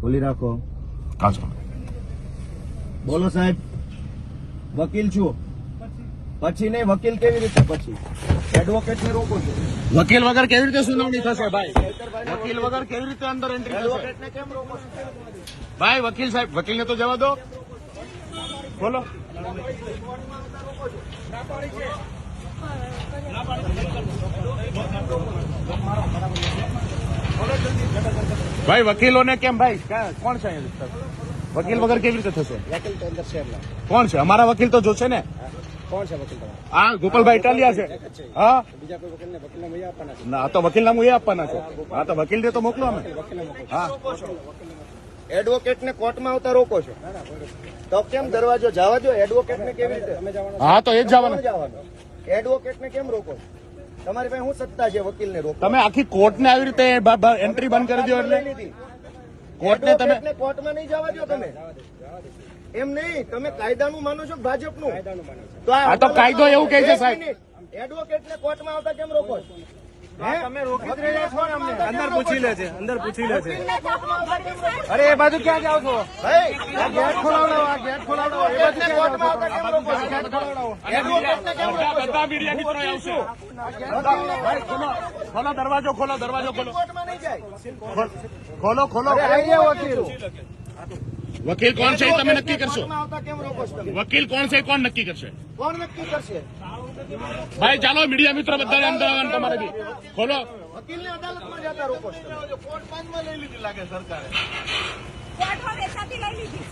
ખોલી રાખો. કાચો બોલો સાહેબ વકીલ છું? પછી નહીં વકીલ કેવી રીતે પછી? એડવોકેટ ને રોકો છો? વકીલ વગર કેવી રીતે સુનાવણી થશે ભાઈ? વકીલ વગર કેવી રીતે અંદર એન્ટ્રી એડવોકેટ ને કેમ રોકો છો? ભાઈ વકીલ સાહેબ વકીલને તો જવા દો. બોલો. ભાઈ વકીલોને કેમ ભાઈ? કોણ છે વકીલ વગર કેવી રીતે થશે? વકીલ તો અંદર છે કોણ છે? અમારા વકીલ તો જોશે ને? કોણ છે વકીલ હા ગોપાલભાઈ ઇટાલિયા છે. હા બીજા કોઈ વકીલને વકીલના મૈયા આપવાના છે? ના તો આપવાના છે. હા તો વકીલ ને તો મોકલો અમે. હા. એડવોકેટ કોર્ટમાં આવતા રોકો છો? તો કેમ દરવાજો જવા દો એડવોકેટ ને કેવી રીતે? હા તો એ જ જવાનું. એડવોકેટ ને કેમ રોકો છો? તમારી પાસે શું સત્તા છે વકીલ ને રોકો તમે આખી કોર્ટને આવી રીતે એન્ટ્રી બંધ કરી દો એટલે? કોર્ટને તમે એડવોકેટને કોર્ટમાં નહીં જવા દો તમે. એમ નહીં તમે કાયદાનું માનો છો કે ભાજપનું? કાયદાનું માને છે. તો આ તો કાયદો એવું કહે છે, સાહેબ. એડવોકેટ ને કોર્ટમાં આવતા કેમ રોકો છો? અંદર પૂછી લે છે. અંદર પૂછી લે છે? અરે એ બાજુ ક્યાં જાવ છો? ભાઈ, ગેટ ખોલાવડાવો આ ગેટ ખોલાવડાવો એ બાજુ? ગેટ ખોલાવડાવો? બધા મીડિયા મિત્રો આવશે. ખોલો ખોલો દરવાજો ખોલો દરવાજો ખોલો. ખોલ- ખોલો વકીલ. વકીલ કોણ છે તમે નક્કી કરશો? કોર્ટમાં આવતા કેમ રોકો છો તમે? વકીલ કોણ છે કોણ નક્કી કરશે? કોણ નક્કી કરશે? ભાઈ ચાલો મીડિયા મિત્રો બધાને અંદર આવવાનું તમારે બી. ખોલો. વકીલને અદાલતમાં જતા રોકો છો. તમે. લઈ લીધી લાગે સરકારે. કોર્ટમાં વેચાતી લઈ લીધી.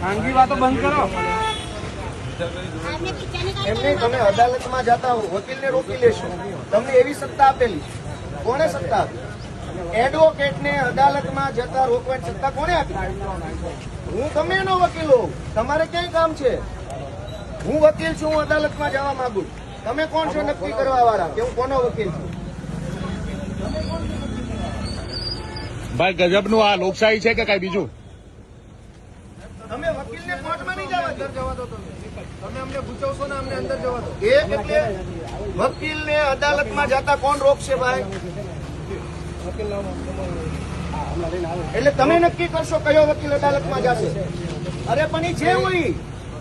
ખાનગી વાતો બંધ કરો. એમને નહીં તમે અદાલતમાં જતા હો વકીલને રોકી લેશો. તમને એવી સત્તા આપેલી. કોને સત્તા આપી? એડવોકેટને અદાલતમાં જતા રોકવાની સત્તા કોને આપી? હું તમે એનો વકીલ હોઉં. તમારે ક્યાંય કામ છે? હું વકીલ છું હું અદાલતમાં જવા માંગુ છું. તમે કોણ છો નક્કી કરવા વાળા? કે હું કોનો વકીલ છું? ભાઈ ગજબનું આ લોકશાહી છે કે કઈ બીજું? તમે વકીલને કોર્ટમાં નહીં જવા અંદર જવા દો તમે. તમે અમને પૂછવશો ને અમને અંદર જવા દો. એ એટલે વકીલને અદાલતમાં જતા કોણ રોકશે ભાઈ? હા એટલે તમે નક્કી કરશો કયો વકીલ અદાલતમાં જશે? અરે પણ એ જે હોય ઈ.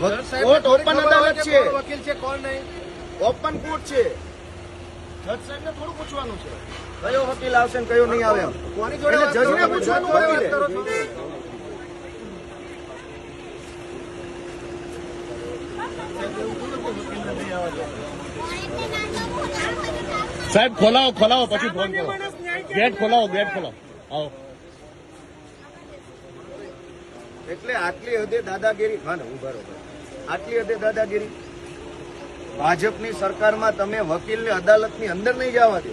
કોર્ટ ઓપન અદાલત છે? વકીલ છે કોણ નહીં? ઓપન કોર્ટ છે. જજ સાહેબ ને થોડું પૂછવાનું છે. કયો વકીલ આવશે ને કયો નહીં આવે. કોની જોડે જજને પૂછવાનું વકીલે. સાહેબ ખોલાવો ખોલાવો પછી ફોન કરો. ગેટ ખોલાવો ગેટ ખોલાવો. આવો. એટલે આટલી હદે દાદાગીરી હા ને હું બરોબર આટલી હદે દાદાગીરી? ભાજપની સરકારમાં તમે વકીલને અદાલતની અંદર નહીં જવા દો.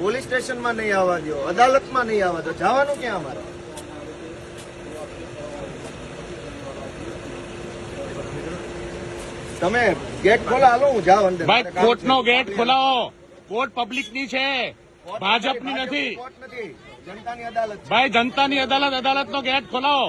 પોલીસ સ્ટેશનમાં નહીં આવવા દો. અદાલતમાં નહીં આવવા દો. જવાનું ક્યાં અમારે? તમે ગેટ ખોલો હાલો હું જાઉં અંદર. ભાઈ કોર્ટનો ગેટ ખોલાવો. કોર્ટ પબ્લિકની છે ભાજપની નથી કોર્ટ નથી. જનતાની અદાલત ભાઈ જનતાની અદાલત અદાલતનો ગેટ ખોલાવો.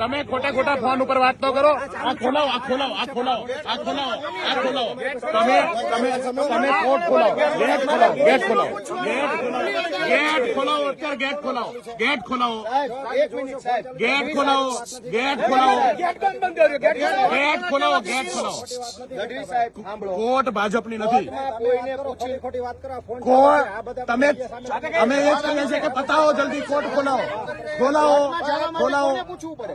તમે ખોટા ખોટા ફોન ઉપર વાત ન કરો. આ ખોલાવો આ ખોલાવો આ ખોલાવો આ ખોલાવો આ ખોલાવો. તમે તમે તમે કોર્ટ ખોલાવો ગેટ ખોલાવો ગેટ ખોલાવો ગેટ ખોલાવો. ગેટ ખોલાવો, અત્યારે ગેટ ખોલાવો ગેટ ખોલાવો. સાહેબ એક મિનિટ સાહેબ ગેટ ખોલાવો ગેટ ખોલાવો. ગેટ કેમ બંધ કર્યો ગેટ ગેટ ખોલાવો ગેટ ખોલાવો. ગઢવી સાહેબ સાંભળો કોર્ટ ભાજપની નથી. કોર્ટમાં કોઈને પૂછી ખોટી વાત કરો ફોન કોર્ટ તમે, અમે એ જ કહીએ છીએ કે પતાવો જલ્દી કોર્ટ ખોલાવો. ખોલાવો કોર્ટમાં જવા માટે ખોલાવો. કોને પૂછવું પડે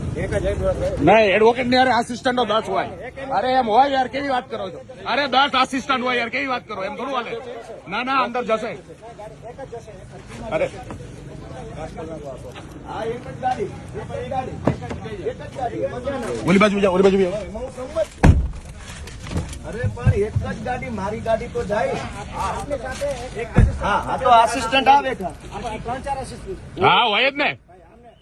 નહીં એડવોકેટની અરે આસિસ્ટન્ટો દસ હોય. અરે એમ હોય યાર કેવી વાત કરો છો? અરે દસ આસિસ્ટન્ટ હોય યાર કેવી વાત કરો? એમ થોડું હાલે. ના ના અંદર જશે. અરે. એક જ ગાડી? ઓલી બાજુ જાઓ ઓલી બાજુ. અરે પણ એક જ મારી ગાડી તો જાય. હા તો આસિસ્ટન્ટ આ બેઠા. ત્રણ ચાર આશીષ હા હોય જ ને.